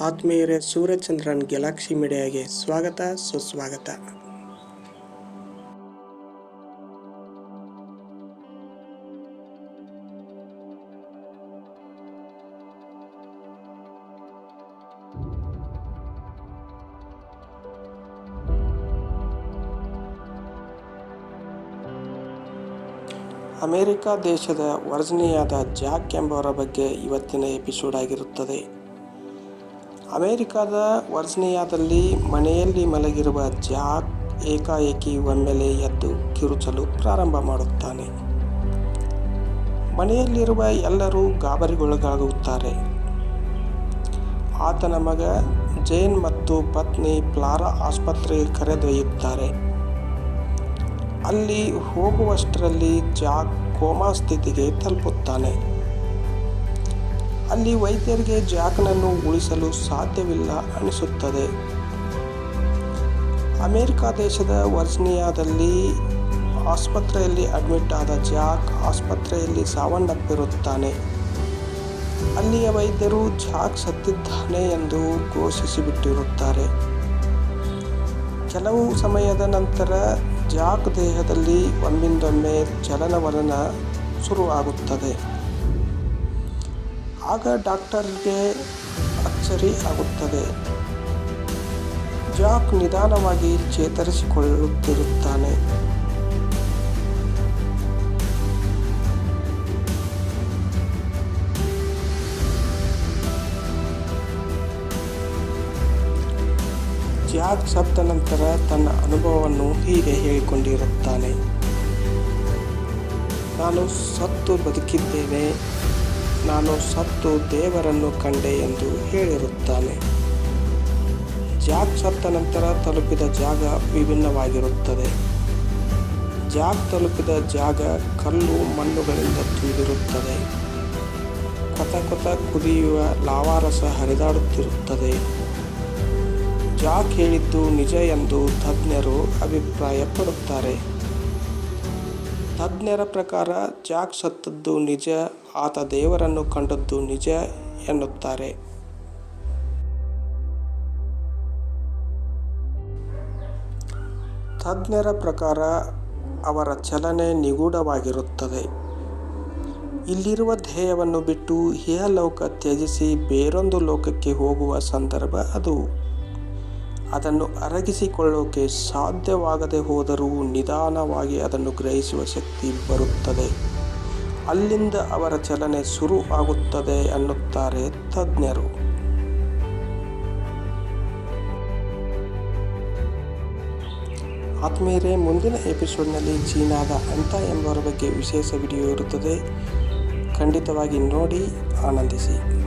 ಆತ್ಮೀಯರೇ, ಸೂರ್ಯಚಂದ್ರನ್ ಗ್ಯಾಲಾಕ್ಸಿ ಮೀಡಿಯಾಗೆ ಸ್ವಾಗತ, ಸುಸ್ವಾಗತ. ಅಮೇರಿಕಾ ದೇಶದ ವರ್ಜನೆಯಾದ ಜಾಕ್ ಎಂಬವರ ಬಗ್ಗೆ ಇವತ್ತಿನ ಎಪಿಸೋಡ್ ಆಗಿರುತ್ತದೆ. ಅಮೆರಿಕದ ವರ್ಜಿನಿಯಾದಲ್ಲಿ ಮನೆಯಲ್ಲಿ ಮಲಗಿರುವ ಜಾಕ್ ಏಕಾಏಕಿ ಒಮ್ಮೆಲೆ ಎದ್ದು ಕಿರುಚಲು ಪ್ರಾರಂಭ ಮಾಡುತ್ತಾನೆ. ಮನೆಯಲ್ಲಿರುವ ಎಲ್ಲರೂ ಗಾಬರಿಗೊಳಗಾಗುತ್ತಾರೆ. ಆತನ ಮಗ ಜೇನ್ ಮತ್ತು ಪತ್ನಿ ಪ್ಲಾರಾ ಆಸ್ಪತ್ರೆಗೆ ಕರೆದೊಯ್ಯುತ್ತಾರೆ. ಅಲ್ಲಿ ಹೋಗುವಷ್ಟರಲ್ಲಿ ಜಾಕ್ ಕೋಮಾ ಸ್ಥಿತಿಗೆ ತಲುಪುತ್ತಾನೆ. ಅಲ್ಲಿ ವೈದ್ಯರಿಗೆ ಜಾಕ್ನನ್ನು ಉಳಿಸಲು ಸಾಧ್ಯವಿಲ್ಲ ಅನಿಸುತ್ತದೆ. ಅಮೆರಿಕ ದೇಶದ ವರ್ಜಿನಿಯಾದಲ್ಲಿ ಆಸ್ಪತ್ರೆಯಲ್ಲಿ ಅಡ್ಮಿಟ್ ಆದ ಜಾಕ್ ಆಸ್ಪತ್ರೆಯಲ್ಲಿ ಸಾವನ್ನಪ್ಪಿರುತ್ತಾನೆ. ಅಲ್ಲಿಯ ವೈದ್ಯರು ಜಾಕ್ ಸತ್ತಿದ್ದಾನೆ ಎಂದು ಘೋಷಿಸಿಬಿಟ್ಟಿರುತ್ತಾರೆ. ಕೆಲವು ಸಮಯದ ನಂತರ ಜಾಕ್ ದೇಹದಲ್ಲಿ ಒಮ್ಮಿಂದೊಮ್ಮೆ ಚಲನವಲನ ಶುರುವಾಗುತ್ತದೆ. ಆಗ ಡಾಕ್ಟರ್ಗೆ ಅಚ್ಚರಿ ಆಗುತ್ತದೆ. ಜಾಕ್ ನಿಧಾನವಾಗಿ ಚೇತರಿಸಿಕೊಳ್ಳುತ್ತಿರುತ್ತಾನೆ. ಜಾಕ್ ಸತ್ತ ನಂತರ ತನ್ನ ಅನುಭವವನ್ನು ಹೀಗೆ ಹೇಳಿಕೊಂಡಿರುತ್ತಾನೆ. ನಾನು ಸತ್ತು ಬದುಕಿದ್ದೇನೆ ನಾನು ಸತ್ತು ದೇವರನ್ನು ಕಂಡೆ ಎಂದು ಹೇಳಿರುತ್ತಾನೆ. ಜಾಕ್ ಸತ್ತ ನಂತರ ತಲುಪಿದ ಜಾಗ ವಿಭಿನ್ನವಾಗಿರುತ್ತದೆ. ಜಾಕ್ ತಲುಪಿದ ಜಾಗ ಕಲ್ಲು ಮಣ್ಣುಗಳಿಂದ ತುಂಬಿರುತ್ತದೆ. ಕೊತ ಕೊತ ಕುದಿಯುವ ಲಾವಾರಸ ಹರಿದಾಡುತ್ತಿರುತ್ತದೆ. ಜಾಕ್ ಹೇಳಿದ್ದು ನಿಜ ಎಂದು ತಜ್ಞರು ಅಭಿಪ್ರಾಯಪಡುತ್ತಾರೆ. ತಜ್ಞರ ಪ್ರಕಾರ ಜಾಕ್ ಸತ್ತದ್ದು ನಿಜ, ಆತ ದೇವರನ್ನು ಕಂಡದ್ದು ನಿಜ ಎನ್ನುತ್ತಾರೆ. ತಜ್ಞರ ಪ್ರಕಾರ ಅವರ ಚಲನೆ ನಿಗೂಢವಾಗಿರುತ್ತದೆ. ಇಲ್ಲಿರುವ ಧ್ಯೇಯವನ್ನು ಬಿಟ್ಟು ಇಹಲೋಕ ತ್ಯಜಿಸಿ ಬೇರೊಂದು ಲೋಕಕ್ಕೆ ಹೋಗುವ ಸಂದರ್ಭ ಅದು. ಅದನ್ನು ಅರಗಿಸಿಕೊಳ್ಳೋಕೆ ಸಾಧ್ಯವಾಗದೆ ಹೋದರೂ ನಿಧಾನವಾಗಿ ಅದನ್ನು ಗ್ರಹಿಸುವ ಶಕ್ತಿ ಬರುತ್ತದೆ. ಅಲ್ಲಿಂದ ಅವರ ಚಲನೆ ಶುರು ಆಗುತ್ತದೆ ಅನ್ನುತ್ತಾರೆ ತಜ್ಞರು. ಆತ್ಮೀಯರೇ, ಮುಂದಿನ ಎಪಿಸೋಡ್ನಲ್ಲಿ ಚೀನಾದ ಅಂತ ಎಂಬವರ ಬಗ್ಗೆ ವಿಶೇಷ ವಿಡಿಯೋ ಇರುತ್ತದೆ. ಖಂಡಿತವಾಗಿ ನೋಡಿ, ಆನಂದಿಸಿ.